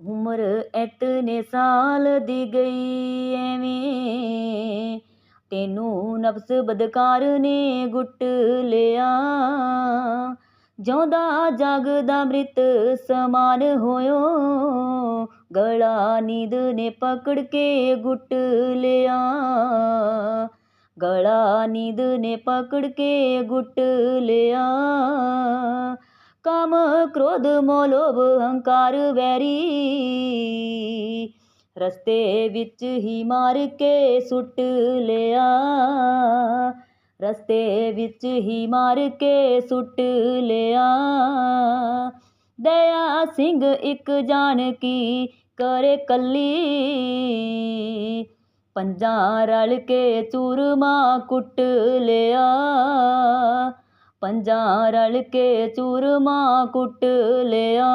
ਉਮਰ ਐਤਨੇ ਸਾਲ ਦੀ ਗਈ ਐਵੇਂ। ਤੈਨੂੰ ਨਫਸ ਬਦਕਾਰ ਨੇ ਗੁੱਟ ਲਿਆ। ਜਿਉਂਦਾ ਜਾਗਦਾ ਮ੍ਰਿਤ ਸਮਾਨ ਹੋਇਓ। ਗਲਾ ਨੀਂਦ ਨੇ ਪਕੜ ਕੇ ਗੁੱਟ ਲਿਆ। ਗਲਾ ਨੀਂਦ ਨੇ ਪਕੜ ਕੇ ਗੁੱਟ ਲਿਆ। काम क्रोध मोलोभ हंकार वैरी। रस्ते विच ही मार के सुट लिया। रस्ते बिच ही मार के सुट लिया। दया सिंह एक जानकी करे कली पंजा रल के चूरमा कुट लिया। ਪੰਜਾਂ ਰਲ ਕੇ ਚੂਰਮਾ ਕੁੱਟ ਲਿਆ।